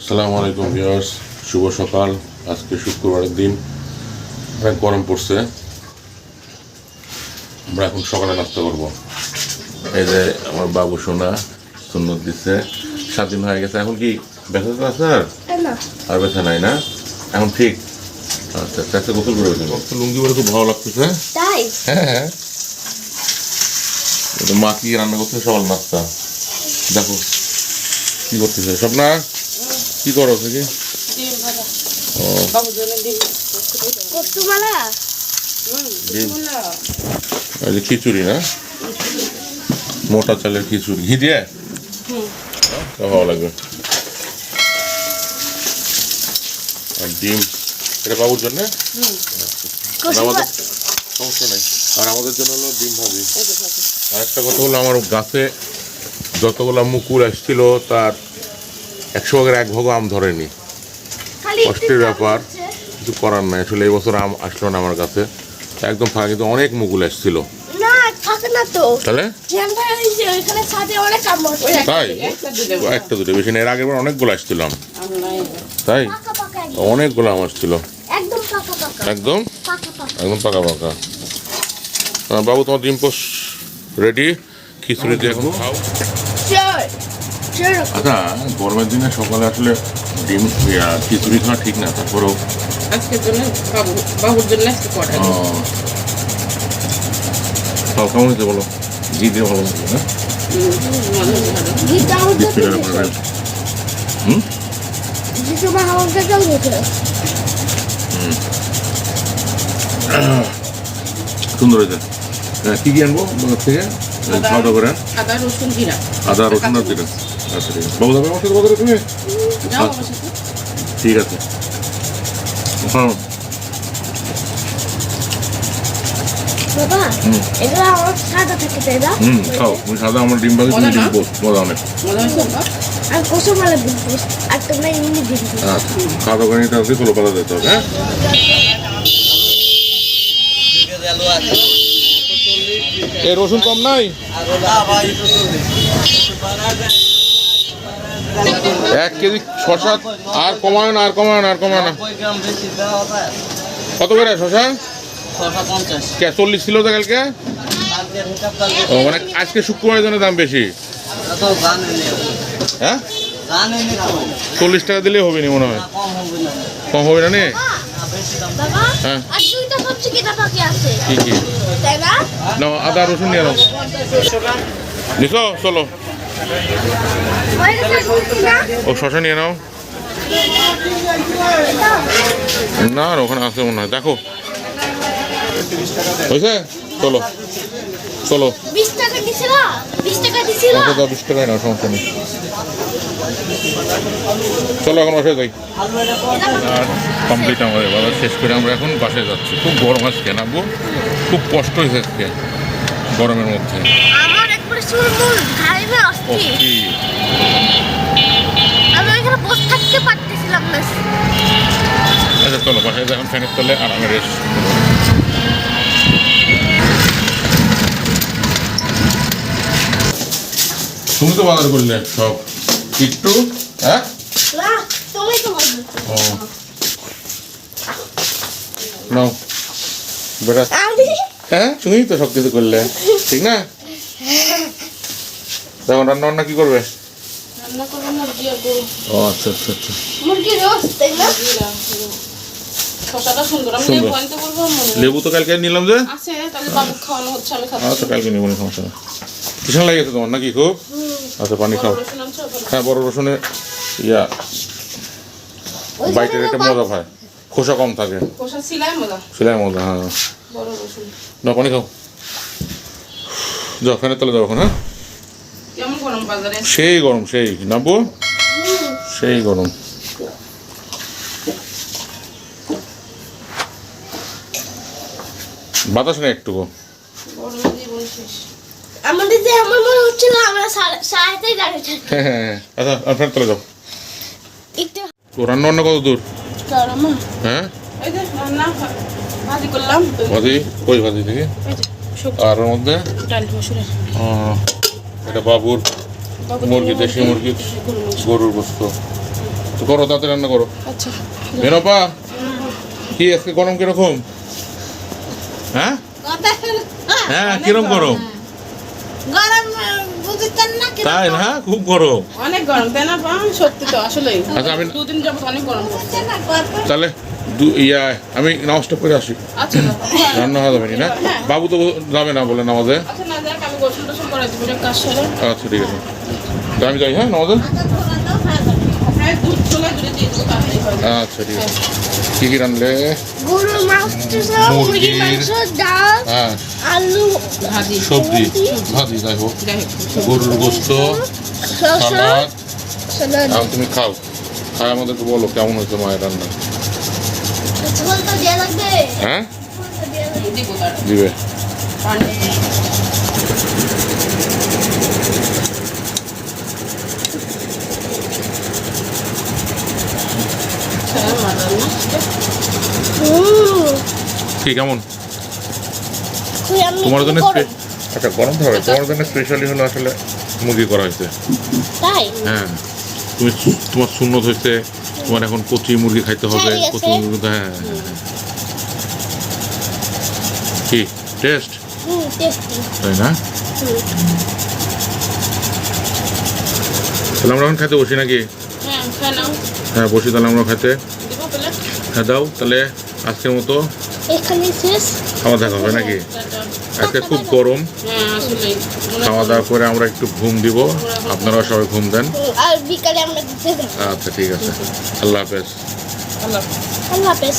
আসসালামু আলাইকুম ভিউয়ার্স শুভ সকাল। আজকে শুক্রবারের দিন। অনেক গরম পড়ছে। আমরা এখন সকালে নাস্তা করব। এই যে আমার বাবু সোনা সুন্নত দিচ্ছে। সাত দিন হয়ে গেছে। এখন কি ব্যথা তো আছে আর? না। আর ব্যথা নাই না? এখন ঠিক? আচ্ছা আচ্ছা আচ্ছা গোসল করে ফেলব। লুঙ্গি পরে খুব ভালো লাগতেছে। হ্যাঁ হ্যাঁ। মা কি রান্না করছে? সকাল নাস্তা। দেখো কি করতেছে? স্বপ্না? কি করো থেকে? ও। খিচুড়ি না? মোটা চালের খিচুড়ি। ঘি দিয়ে? তা ভালো লাগবে। আর ডিম। এটা বাবুর জন্য? আর আমাদের সমস্যা নেই। আর আমাদের জন্য হলো ডিম ভাজি। আর একটা কথা হলো আমার গাছে যতগুলো মুকুল আসছিল তার একশো ভাগের এক ভাগও আম ধরেনি। কষ্টের ব্যাপার কিছু করার নাই। আসলে এই বছর আম আসলো না আমার কাছে। একদম ফাঁকা কিন্তু অনেক মুকুল আসছিল তাই? একটা একটা দুটো। বেশি না এর আগের বার অনেকগুলো আসছিলাম আম। তাই? পাকা পাকা একদম। অনেকগুলো আম আসছিল। একদম পাকা একদম? বাবু তোমার ডিম পোস রেডি? খিচুড়ি দিয়ে এখন খাও। আচ্ছা গরমের দিনে সকালে আসলে ডিম খিচুড়ি খাওয়া ঠিক না তারপরেও? আজকের জন্য বাবু বাবুর জন্য আজকে করা কেমন হয়েছে বলো? ঘি দিয়ে ভালো লাগবে না? গীতা আমাকে বিস্কুটের ব্যাপারে হুম? সুন্দর হয়েছে। হ্যাঁ, কি কি আনব? থেকে? আদা। খাওয়া দাওয়া করেন আদা রসুন জিরা। আদা রসুন আর দিলেন আচ্ছা ঠিক আছে বাবু যাবে আমার সাথে বাজারে তুমি। আমার ঠিক আছে। হ্যাঁ। বাবা হুম। এগুলো আমার সাদা থাকে তাই না? হুম খাও। তুমি সাদা আমার ডিম ভাজি তুমি মজা ডিম পোস্ট মজা অনেক? আর কচুমালা দিন আর তোমরা এমনি দিন আচ্ছা খাওয়া দাওয়া নিতে যেতে হবে হ্যাঁ? এ রসুন কম নাই? এক কেজি শশা আর কমায় না আর কমায় না আর কমায় না। কত করে শশা কে চল্লিশ ছিল তো কালকে? ও মানে আজকে শুক্রবারের জন্য দাম বেশি। হ্যাঁ? চল্লিশ টাকা দিলেই হবে নি মনে হয়। কম হবে না। নে হ্যাঁ। আর দুইটা সবজি কেনা বাকি আছে? কি কি? না? আদা রসুন নিয়ে নিছো? চলো। ও শশা নিয়ে নাও। না ওখানে আছে মনে হয়। দেখো। হয়েছে? চলো। চলো। বিশ টাকা বিশ টাকায় নাও সমস্যা নেই। চলো এখন বাসায় যাই। আর কমপ্লিট আমাদের বাজার শেষ করে আমরা এখন বাসায় যাচ্ছি। খুব গরম আজকে নামবো খুব কষ্ট হয়েছে আজকে গরমের মধ্যে। আমার একবার শুরু মূল ঘাড়ে না অস্থির। অস্থির। আমি এখানে বসে থাকতে পারতেছিলাম না। আচ্ছা চলো বাসায় এখন ফ্যানের তলে আরামে রেস্ট তুমি তো বাজার করলে সব। একটু হ্যাঁ? ও। নাও। বেটা হ্যাঁ তুমি তো সব কিছু করলে ঠিক না? তখন রান্না বান্না কি করবে? রান্না করব মুরগি আর গরু। ও আচ্ছা আচ্ছা আচ্ছা। না। লেবু মনে তো কালকে নিলাম যে? আচ্ছা কালকে নেব না সমস্যা নেই। ভীষণ লাগেছে তোমার নাকি খুব? আচ্ছা পানি খাও? হ্যাঁ বড় রসুনে ইয়া বাইটের একটা মজা হয়। খোসা কম থাকে। সিলাই মজা। হ্যাঁ। না পানি খাও। যাও ফ্যানের তলে যাও এখন হ্যাঁ? গরম বাজারে? সেই গরম সেই। নাবো সেই গরম। বাতাস একটুকু। শেষ। আমাদের যে আমার মনে হচ্ছিল আমরা সাড়েতেই দাঁড়িয়ে থাকি। হ্যাঁ হ্যাঁ হ্যাঁ। আচ্ছা তলে যাও। একটু তো রান্না বান্না কত দূর? হ্যাঁ? এই ভাজি করলাম। ভাজি? কই ভাজি থেকে আর ওর মধ্যে? ডাল মসুরের এটা বাবুর মুরগি দেশি মুরগি গরুর গোস্ত। তো করো তাতে রান্না করো। আচ্ছা। মেনপা কি আজকে গরম কীরকম? হ্যাঁ? হ্যাঁ কীরকম গরম। গরম? বুঝতেন না কি তাই না? খুব গরম। অনেক গরম তাই না সত্যি তো আসলেই। আচ্ছা, আমি- দুদিন যাবত অনেক গরম তাহলে দু ইয়া আমি নামাজটা করে আসি। আচ্ছা রান্না হয়ে যাবে না? বাবু তো যাবে না বলে নামাজে। আচ্ছা না যাক আমি গোসল টোসল করে দিব কাজ সেরে। আচ্ছা ঠিক আছে। আমি যাই হ্যাঁ নামাজে হ্যাঁ দেবো তাড়াতাড়ি হয়ে যাবে। আচ্ছা ঠিক আছে। কি কি রানলে হ্যাঁ। সবজি। ভাজি যাই হোক। গরুর গোস্ত শসা সালাদ। সালাদ। আর তুমি খাও। খাই আমাদেরকে বলো কেমন হয়েছে মায়ের রান্না? হ্যাঁ। দিব তার দিবে পানি ছেড়ে মারলাম না হুম, কি কেমন? তোমার জন্য আচ্ছা গরম হবে। তোমার জন্য স্পেশালি হলো আসলে মুরগি করা হয়েছে। তাই? হ্যাঁ। তুমি তোমার শূন্য হয়েছে তোমার এখন কচি মুরগি খাইতে হবে কচি মুরগি হ্যাঁ হ্যাঁ, হ্যাঁ। কি? টেস্ট তাই না? তাহলে আমরা এখন খেতে বসি নাকি? হ্যাঁ হ্যাঁ বসি তাহলে আমরা দিব হ্যাঁ দাও তাহলে আজকের মতো এখানে শেষ খাওয়া দাওয়া হবে নাকি? আজকে খুব গরম। খাওয়া দাওয়া করে আমরা একটু ঘুম দিব। আপনারাও সবাই ঘুম দেন। আর বিকালে আমরা আচ্ছা ঠিক আছে। আল্লাহ হাফেজ। আল্লাহ আল্লাহ হাফেজ।